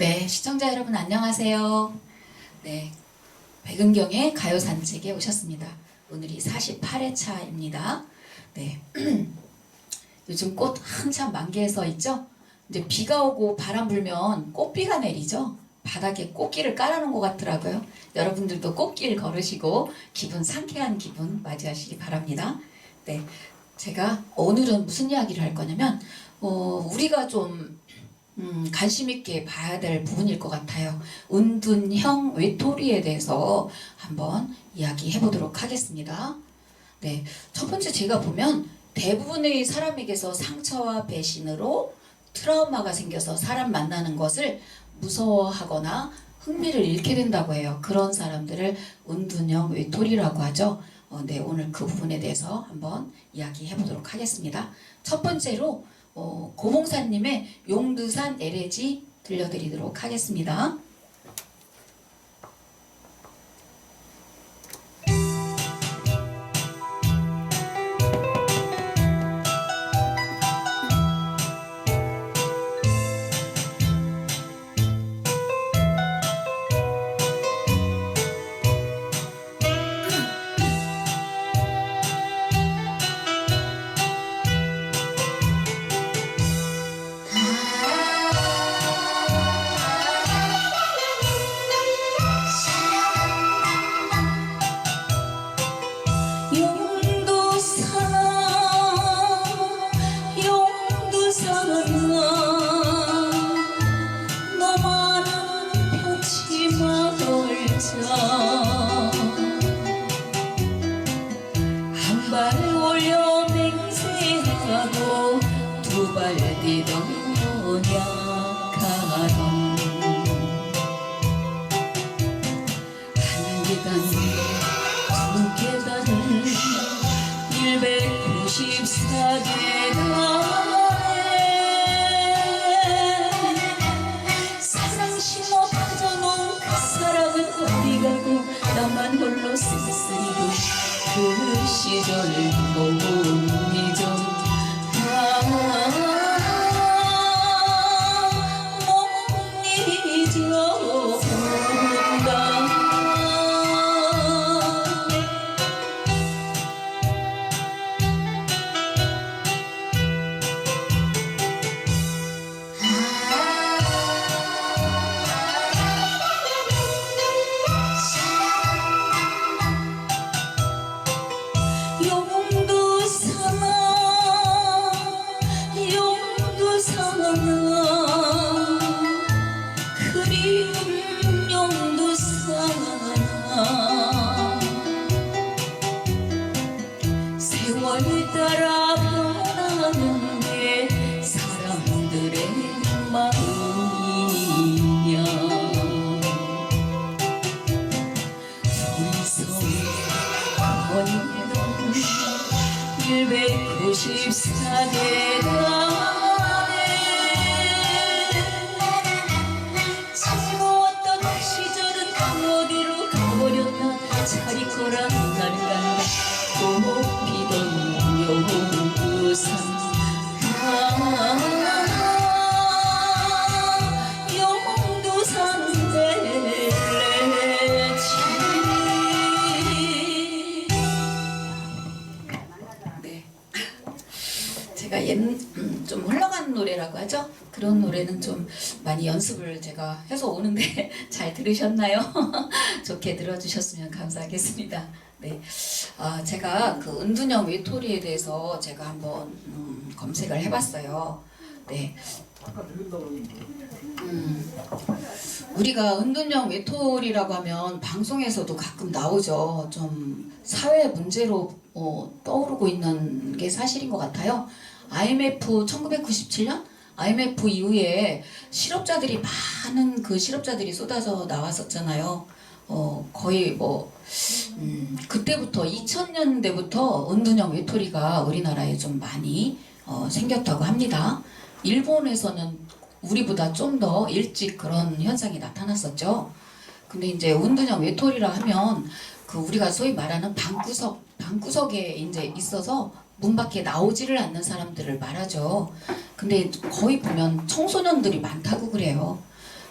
네, 시청자 여러분 안녕하세요. 네, 백은경의 가요 산책에 오셨습니다. 오늘이 48회차입니다. 네, 요즘 꽃 한참 만개해서 있죠? 이제 비가 오고 바람 불면 꽃비가 내리죠? 바닥에 꽃길을 깔아놓은 것 같더라고요. 여러분들도 꽃길 걸으시고 기분 상쾌한 기분 맞이하시기 바랍니다. 네, 제가 오늘은 무슨 이야기를 할 거냐면 어, 우리가 좀 음, 관심 있게 봐야 될 부분일 것 같아요. 은둔형 외톨이에 대해서 한번 이야기해 보도록 하겠습니다. 네, 첫 번째 제가 보면 대부분의 사람에게서 상처와 배신으로 트라우마가 생겨서 사람 만나는 것을 무서워하거나 흥미를 잃게 된다고 해요. 그런 사람들을 은둔형 외톨이라고 하죠. 어, 네, 오늘 그 부분에 대해서 한번 이야기해 보도록 하겠습니다. 첫 번째로 어, 고봉사님의 용두산 에레지 들려드리도록 하겠습니다. 한 계단 두 계단을 194계단에 사랑 신호 빠져놓은 그 사랑은 어디 가고 나만 홀로 쓸쓸히도 그 시절을 못잊 세월 따라 변하는 게 사람들의 마음이냐 둘이서 걸던 194계 많이 연습을 제가 해서 오는데 잘 들으셨나요? 좋게 들어주셨으면 감사하겠습니다. 네. 아, 제가 그 은둔형 외톨이에 대해서 제가 한번 음, 검색을 해봤어요. 네. 음, 우리가 은둔형 외톨이라고 하면 방송에서도 가끔 나오죠. 좀 사회 문제로 어, 떠오르고 있는 게 사실인 것 같아요. IMF 1997년 IMF 이후에 실업자들이 많은 그 실업자들이 쏟아져 나왔었잖아요. 어, 거의 뭐 음, 그때부터 2000년대부터 은둔형 외톨이가 우리나라에 좀 많이 어, 생겼다고 합니다. 일본에서는 우리보다 좀 더 일찍 그런 현상이 나타났었죠. 근데 이제 은둔형 외톨이라 하면 그 우리가 소위 말하는 방구석 방구석에 이제 있어서 문 밖에 나오지를 않는 사람들을 말하죠. 근데 거의 보면 청소년들이 많다고 그래요.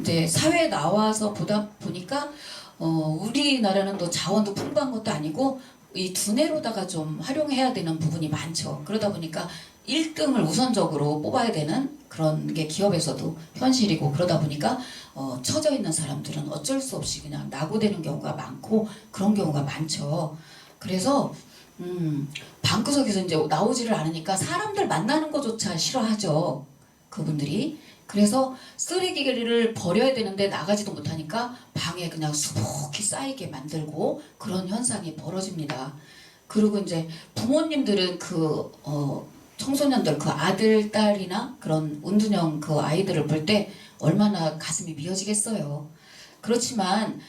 이제 사회에 나와서 보다 보니까 어, 우리나라는 또 자원도 풍부한 것도 아니고 이 두뇌로다가 좀 활용해야 되는 부분이 많죠. 그러다 보니까 1등을 우선적으로 뽑아야 되는 그런 게 기업에서도 현실이고 그러다 보니까 어, 처져 있는 사람들은 어쩔 수 없이 그냥 낙오되는 경우가 많고 그런 경우가 많죠. 그래서 음, 방구석에서 이제 나오지를 않으니까 사람들 만나는 것조차 싫어하죠. 그분들이. 그래서 쓰레기를 버려야 되는데 나가지도 못하니까 방에 그냥 수북히 쌓이게 만들고 그런 현상이 벌어집니다. 그리고 이제 부모님들은 그, 어, 청소년들 그 아들, 딸이나 그런 운둔형 그 아이들을 볼 때 얼마나 가슴이 미어지겠어요. 그렇지만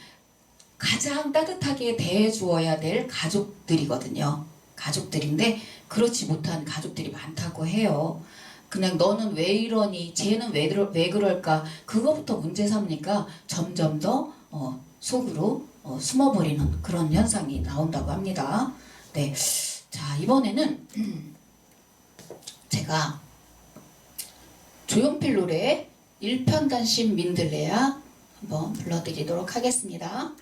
가장 따뜻하게 대해주어야 될 가족들이거든요. 가족들인데 그렇지 못한 가족들이 많다고 해요. 그냥 너는 왜 이러니, 쟤는 왜, 왜 그럴까, 그거부터 문제 삼으니까 점점 더 어, 속으로 어, 숨어버리는 그런 현상이 나온다고 합니다. 네. 자, 이번에는 음, 제가 조용필 노래 일편단심 민들레야 한번 불러드리도록 하겠습니다.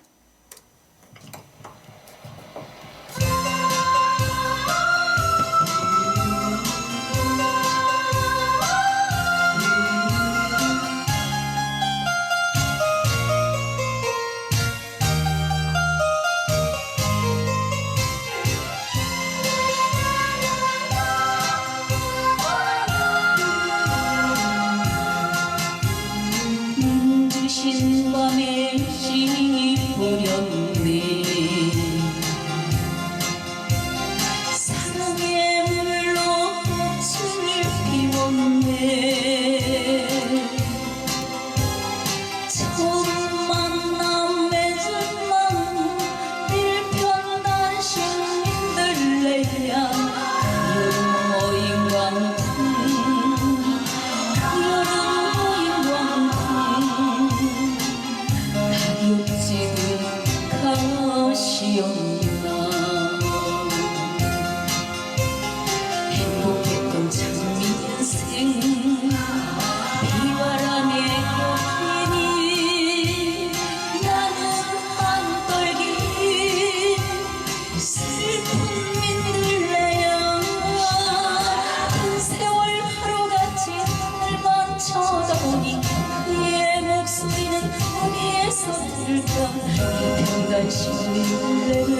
단심 민들레는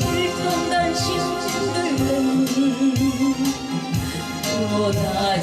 일편단심 민들레는 또다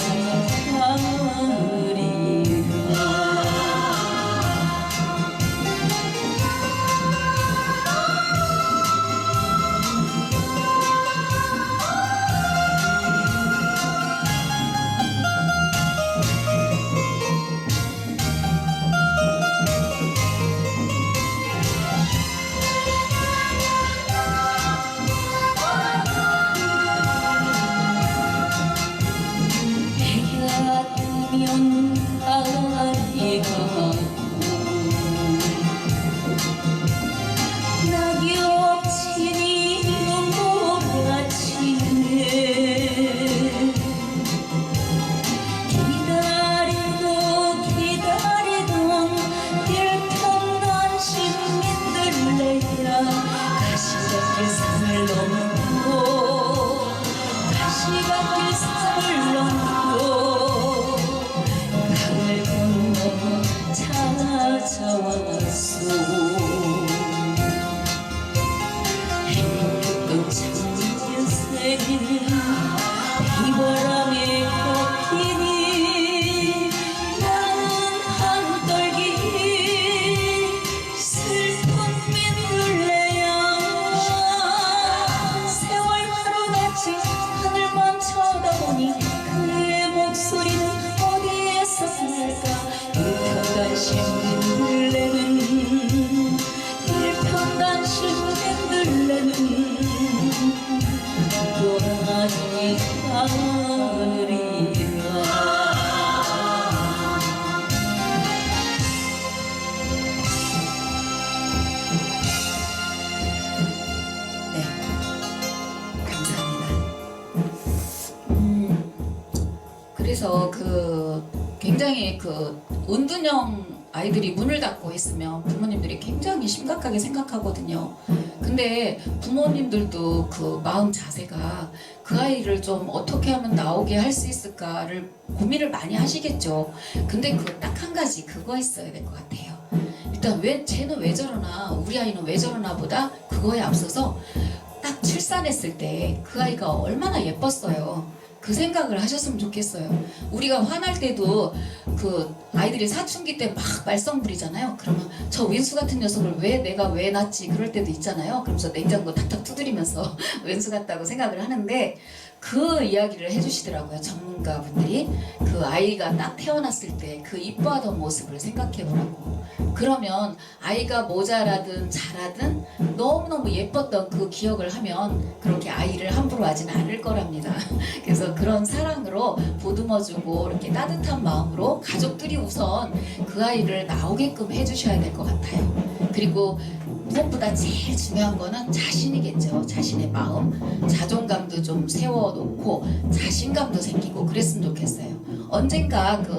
그래서 그 굉장히 그 운둔형 아이들이 문을 닫고 있으면 부모님들이 굉장히 심각하게 생각하거든요. 근데 부모님들도 그 마음 자세가 그 아이를 좀 어떻게 하면 나오게 할 수 있을까를 고민을 많이 하시겠죠. 근데 그 딱 한 가지 그거 있어야 될 것 같아요. 일단 왜 쟤는 왜 저러나 우리 아이는 왜 저러나 보다 그거에 앞서서 딱 출산했을 때 그 아이가 얼마나 예뻤어요. 그 생각을 하셨으면 좋겠어요. 우리가 화날 때도 그 아이들이 사춘기 때 막 말썽 부리잖아요. 그러면 저 왼수 같은 녀석을 왜 내가 왜 낳지 그럴 때도 있잖아요. 그러면서 냉장고 탁탁 두드리면서 왼수 같다고 생각을 하는데 그 이야기를 해주시더라고요. 전문가분들이 그 아이가 딱 태어났을 때 그 이뻐하던 모습을 생각해 보라고. 그러면 아이가 모자라든 잘하든 너무너무 예뻤던 그 기억을 하면 그렇게 아이를 함부로 하지는 않을 거랍니다. 그래서 그런 사랑으로 보듬어주고 이렇게 따뜻한 마음으로 가족들이 우선 그 아이를 나오게끔 해주셔야 될 것 같아요. 그리고 무엇보다 제일 중요한 거는 자신이겠죠. 자신의 마음, 자존감도 좀 세워놓고 자신감도 생기고 그랬으면 좋겠어요. 언젠가 그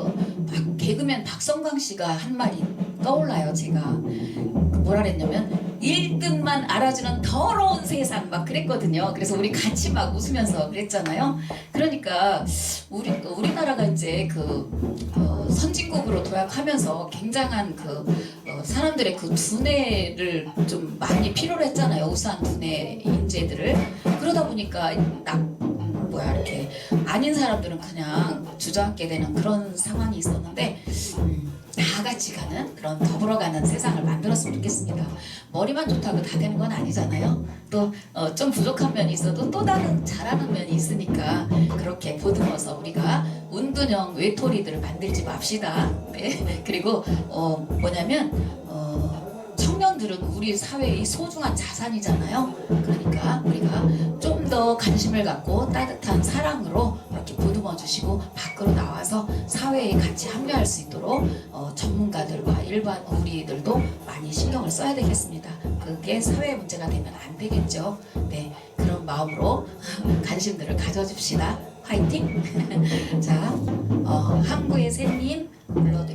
박- 개그맨 박성광 씨가 한 말이 떠올라요. 제가 그 뭐라 그랬냐면 1등만 알아주는 더러운 세상 막 그랬거든요. 그래서 우리 같이 막 웃으면서 그랬잖아요. 그러니까 우리 우리나라가 이제 그 어, 선진국으로 도약하면서 굉장한 그 어, 사람들의 그 두뇌를 좀 많이 필요로 했잖아요. 우수한 두뇌 인재들을 그러다 보니까 딱 음, 뭐야 이렇게 아닌 사람들은 그냥 주저앉게 되는 그런 상황이 있었는데 음, 다 같이 가는 그런 더불어가는 세상을 만들었으면 좋겠습니다. 머리만 좋다고 다 되는 건 아니잖아요. 또 어, 좀 부족한 면이 있어도 또 다른 잘하는 면이 있으니까 그렇게 보듬어서 우리가 운둔형 외톨이들을 만들지 맙시다. 네. 그리고 어, 뭐냐면 어, 청년들은 우리 사회의 소중한 자산이잖아요. 그러니까 우리가 좀 더 관심을 갖고 따뜻한 사랑으로 이렇게 보듬어 주시고 밖으로 나와서 사회에 같이 합류할 수 있도록 어, 전문가들과 일반 우리들도 많이 신경을 써야 되겠습니다. 그게 사회 문제가 되면 안 되겠죠. 네, 그런 마음으로 관심들을 가져줍시다. 화이팅! 자, 어, 항구의 새님 불러드